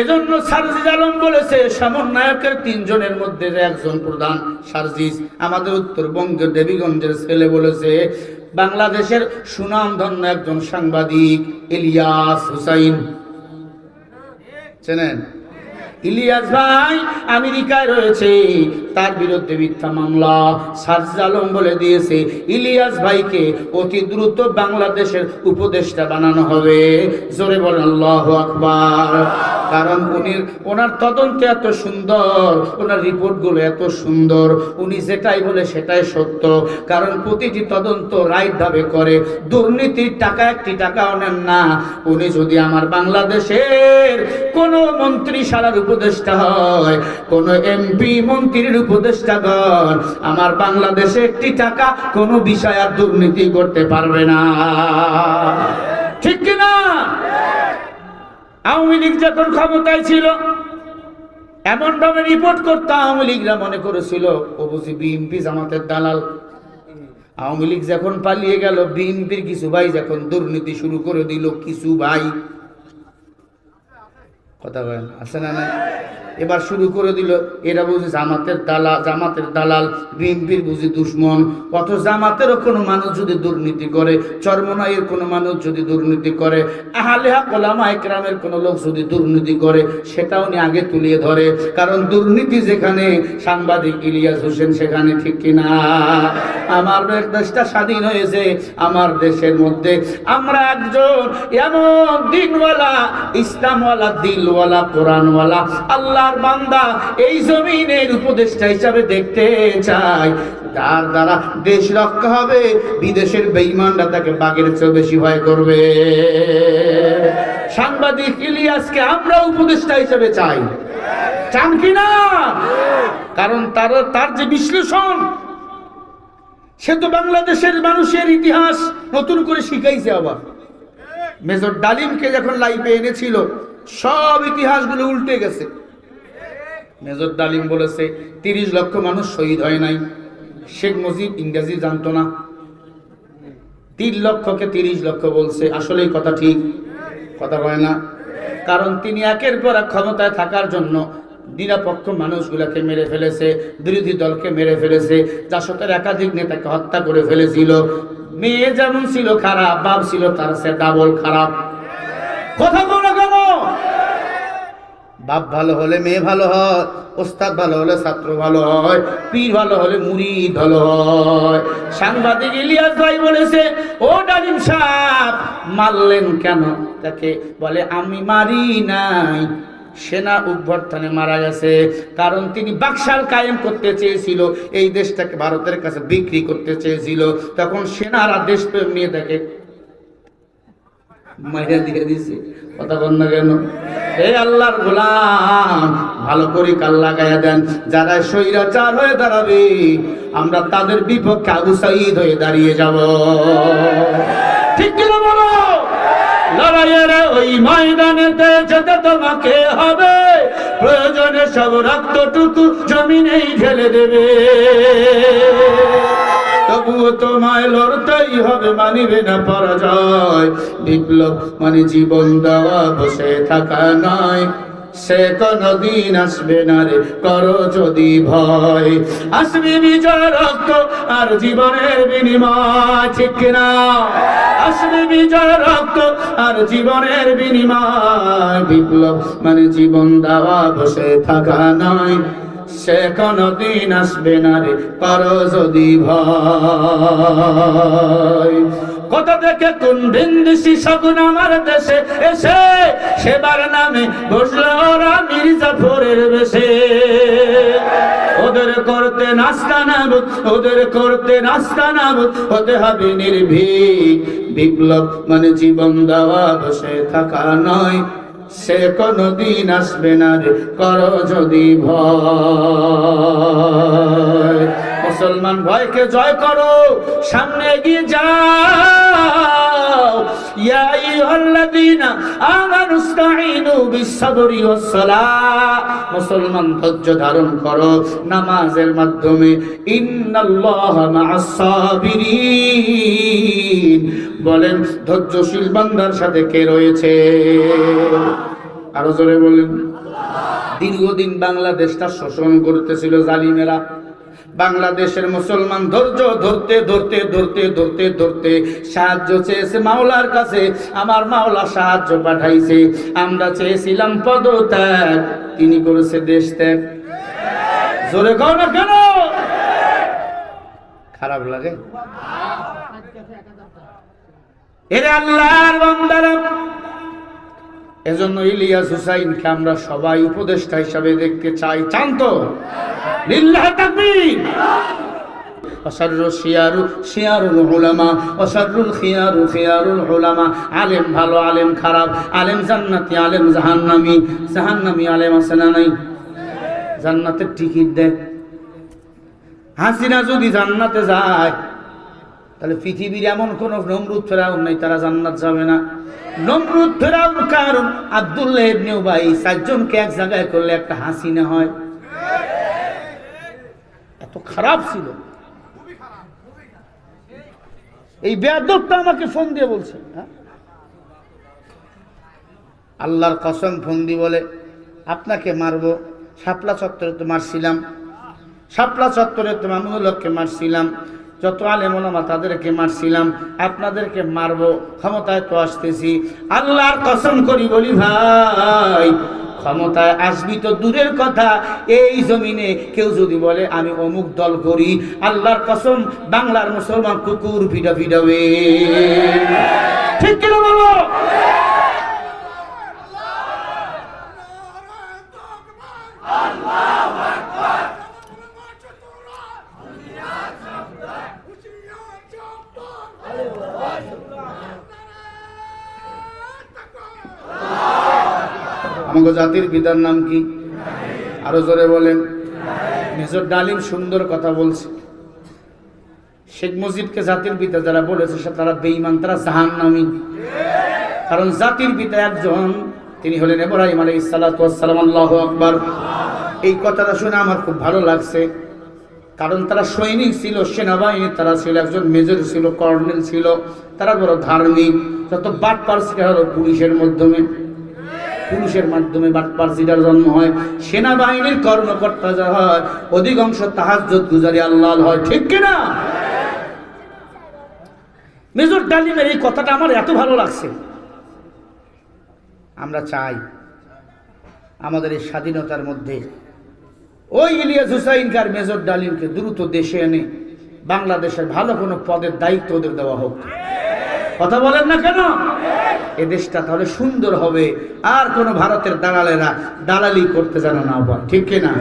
এজন্য সারজিজ আলম বলেছে সমন্বয়কের তিনজনের মধ্যে একজন প্রধান সারজিজ, আমাদের উত্তরবঙ্গের দেবীগঞ্জের ছেলে বলেছে, বাংলাদেশের সুনামধন্য একজন সাংবাদিক ইলিয়াস হুসাইন। চেনেন? ইলিয়াস ভাই আমেরিকায় রয়েছে, তার বিরুদ্ধে মিথ্যা মামলা। সার্জ আলম বলে দিয়েছে, ইলিয়াস ভাইকে অতি দ্রুত বাংলাদেশের উপদেষ্টা বানানো হবে। জোরে বলেন, আল্লাহ আকবার। কারণ উনি, ওনার তদন্ত এত সুন্দর, ওনার রিপোর্টগুলো এত সুন্দর, উনি যেটাই বলে সেটাই সত্য। কারণ প্রতিটি তদন্ত রাইট ভাবে করে, দুর্নীতির টাকা একটি টাকাও নেন না। উনি যদি আমার বাংলাদেশের কোন মন্ত্রী সারার উপদেষ্টা হয়, কোন এমপি, মন্ত্রীর উপদেষ্টা উপদেষ্টাগণ আমার বাংলাদেশে একটি টাকা কোনো বিষয় আর দুর্নীতি করতে পারবে না। ঠিক কিনা? আওয়ামী লীগ যখন ক্ষমতায় ছিল, এমন ভাবে রিপোর্ট করতো আওয়ামী লীগরা মনে করেছিল বুঝি বিএনপি জামাতের দালাল। আওয়ামী লীগ যখন পালিয়ে গেল, বিএনপির কিছু ভাই যখন দুর্নীতি শুরু করে দিল, কিছু ভাই। কথা বলেন, আছে না এবার শুরু করে দিল। এরা বুঝি জামাতের দালাল জামাতের দালাল, বিএনপির বুঝি দুশ্মন। অথচ জামাতেরও কোনো মানুষ যদি দুর্নীতি করে, চরমনাইয়ের কোনো মানুষ যদি দুর্নীতি করে আহালেহা কোলামা একরামের কোনো লোক যদি দুর্নীতি করে, সেটাও উনি আগে তুলিয়ে ধরে। কারণ দুর্নীতি যেখানে, সাংবাদিক ইলিয়াস হোসেন সেখানে ঠিক কিনা? আমার দেশটা স্বাধীন হয়েছে, আমার দেশের মধ্যে। আমরা একজন এমন দিনওয়ালা, ইসলামওয়ালা, দিলওয়ালা, কোরআনওয়ালা। আল্লাহর বান্দা এই জমিনের উপদেষ্টা হিসাবে দেখতে চাই যার দ্বারা দেশ রক্ষা হবে, বিদেশের বেঈমানরা তাকে বাঘের চেয়ে বেশি ভয় করবে। সাংবাদিক ইলিয়াসকে আমরা উপদেষ্টা হিসাবে চাই। চান কি না? কারণ তার তার যে বিশ্লেষণ, সে তো বাংলাদেশের মানুষের ইতিহাস নতুন করে শিখাইছে আবার। মেজর ডালিমকে যখন লাইফে এনেছিল, সব ইতিহাসগুলো উল্টে গেছে। মেজর ডালিম বলেছে, তিরিশ লক্ষ মানুষ শহীদ হয় নাই। শেখ মুজিব ইংরেজি জানতো না। তিন লক্ষকে তিরিশ লক্ষ বলছে। আসলেই কথা ঠিক, কথা বলে না। কারণ তিনি একের পর ক্ষমতায় থাকার জন্য নিরাপক্ষ মানুষগুলাকে মেরে ফেলেছে, বিরোধী দলকে মেরে ফেলেছে জাসতের একাধিক নেতাকে হত্যা করে ফেলেছিল। মেয়ে যেমন ছিল খারাপ, বাপ ছিল তার সে ডাবল খারাপ। কথা বলো বাপ ভালো হলে মেয়ে ভালো হয়, ওস্তাদ ভালো হলে ছাত্র ভালো হয়, পীর ভালো হলে মুরিদ ভালো হয়। সাংবাদিক ইলিয়াস ভাই বলেছে, ও ডালিম সাহ মারলেন কেন? তাকে বলে, আমি মারি নাই। সেনা অভ্যর্থনে মারা গেছে। কারণ তিনি বাকশাল কায়েম করতে চেয়েছিল, এই দেশটাকে ভারতের কাছে বিক্রি করতে চেয়েছিল। তখন সেনারা দেশপ্রেম নিয়ে তাকে মাইরা দিয়ে দিছে কথা বল না কেন? হে আল্লাহর গোলাম, ভালো করে কাল লাগাইয়া দেন। যারা স্বৈরাচার হয়ে দাঁড়াবে, আমরা তাদের বিপক্ষে আবু সাইদ হয়ে দাঁড়িয়ে যাব। ঠিক কিনা বলো? লড়াইয়ের ওই ময়দানেতে তোমাকে হবে। প্রয়োজনে সব রক্তটুকু জমিনেই ঢেলে দেবে। তবুও তোমায় লড়তেই হবে, মানিবে না পরাজয়। বিপ্লব মানে জীবন দেওয়া, বসে থাকা নয়। সে কোনদিন আসবে না রে, করো যদি ভয়। আসবে বিজয় রক্ত আর জীবনের বিনিময়, ঠিক না আসবে বিজয় রক্ত আর জীবনের বিনিময়। বিপ্লব মানে জীবন দেওয়া, বসে থাকা নয়। সে কোনদিন আসবে না রে করো যদি ভয়। কোথা থেকে কোন ভিন্দিসি সগুন আমার দেশে এসে, সেবার নামে বসল ওরা মির্জাফরের বেশে। ওদের করতে নাস্তা নাবুদ, ওদের করতে নাস্তা নাবুদ, হতে হবে নির্ভীক। বিপ্লব মানে জীবন দেওয়া, বসে থাকা নয়। সে কোনদিন আসবে না রে, করো যদি ভয়। মুসলমান ভয়কে জয় করো, সামনে এগিয়ে যাও। মুসলমান ধৈর্য ধারণ করো নামাজের মাধ্যমে। বলেন, ধৈর্যশীল বান্দার সাথে কে রয়েছে? আরও জোরে বলেন। দীর্ঘদিন বাংলাদেশটা শোষণ করতেছিল জালিমেরা। বাংলাদেশের মুসলমান ধৈর্য ধরতে ধরতে ধরতে ধরতে ধরতে সাহায্য চেয়েছে মাওলার কাছে। আমার মাওলা সাহায্য পাঠাইছে। আমরা চেয়েছিলাম পদত্যাগ। তিনি করেছে দেশ ত্যাগ। জোরে না কেন? খারাপ লাগে। আল্লাহর বান্দারা, এজন্য ইলিয়াস হুসাইনকে আমরা সবাই উপদেষ্টা হিসাবে দেখতে চাই। চান তো? লিল্লাহ তাকবীর। শিয়ারুল আলেম ভালো, আলেম খারাপ, আলেম জান্নাতি, আলেম জাহান্নামি। জাহান্নামি আলেম আছে না নাই? জান্নাতের টিকিট দেয় হাসিনা যদি জান্নাতে যায় তাহলে পৃথিবীর এমন কোন নমরুদ ফেরাউন নাই, তারা জান্নাত যাবে না। নমরুদ ফেরাউন কারণ? আব্দুল্লাহ ইবনে উবাই চারজনকে এক জায়গায় করলে একটা হাসি না হয়। এত খারাপ ছিল। এই বেয়াদবটা আমাকে ফোন দিয়ে বলছে হ্যাঁ? আল্লাহর কসম ফোন দি বলে, আপনাকে মারবো, শাপলা চত্বরে তো মারছিলাম। শাপলা চত্বরে তো মামুনুলককে মারছিলাম। যত আলেমা তাদেরকে মারছিলাম, আপনাদেরকে মারবো, ক্ষমতায় তো আসতেছি। আল্লাহর কসম করি বলি ভাই, ক্ষমতায় আসবি তো দূরের কথা, এই জমিনে কেউ যদি বলে আমি অমুক দল করি, আল্লাহর কসম বাংলার মুসলমান কুকুর ভিডা ভিডাবে ঠিক কিনা বলো? আমাকে জাতির পিতার নাম কি? আরও জোরে বলেন। মেজর ডালিম সুন্দর কথা বলছে। শেখ মুজিবকে জাতির পিতা যারা বলেছে, সে তারা বেঈমান, তারা জাহান নামি কারণ জাতির পিতা একজন, তিনি হলেন এব্রাহিম আলী সালাম, আল্লাহ আকবর। এই কথাটা শুনে আমার খুব ভালো লাগছে। কারণ তারা সৈনিক ছিল সেনাবাহিনী তারা ছিল, একজন মেজর ছিল, কর্নেল ছিল, তারা বড় ধার্মিক। যত বাট পার্সিটা হলো পুলিশের মাধ্যমে। পুলিশের মাধ্যমে বাটপার্সিটার জন্ম হয়, সেনাবাহিনীর কর্মকর্তা যা হয়, অধিকাংশ তাহাজ্জত গুজারি আল্লাহ হয়, ঠিক কিনা? মেজর ডালিমের এই কথাটা আমার এত ভালো লাগছে। আমরা চাই আমাদের এই স্বাধীনতার মধ্যে ওই ইলিয়াস হুসাইনকার মেজর ডালিমকে দ্রুত দেশে এনে বাংলাদেশের ভালো কোনো পদের দায়িত্ব ওদের দেওয়া হোক। কথা বলেন না কেন? এ দেশটা তাহলে সুন্দর হবে। আর কোনো ভারতের দালালেরা দালালি করতে জানো না ঠিক কিনা?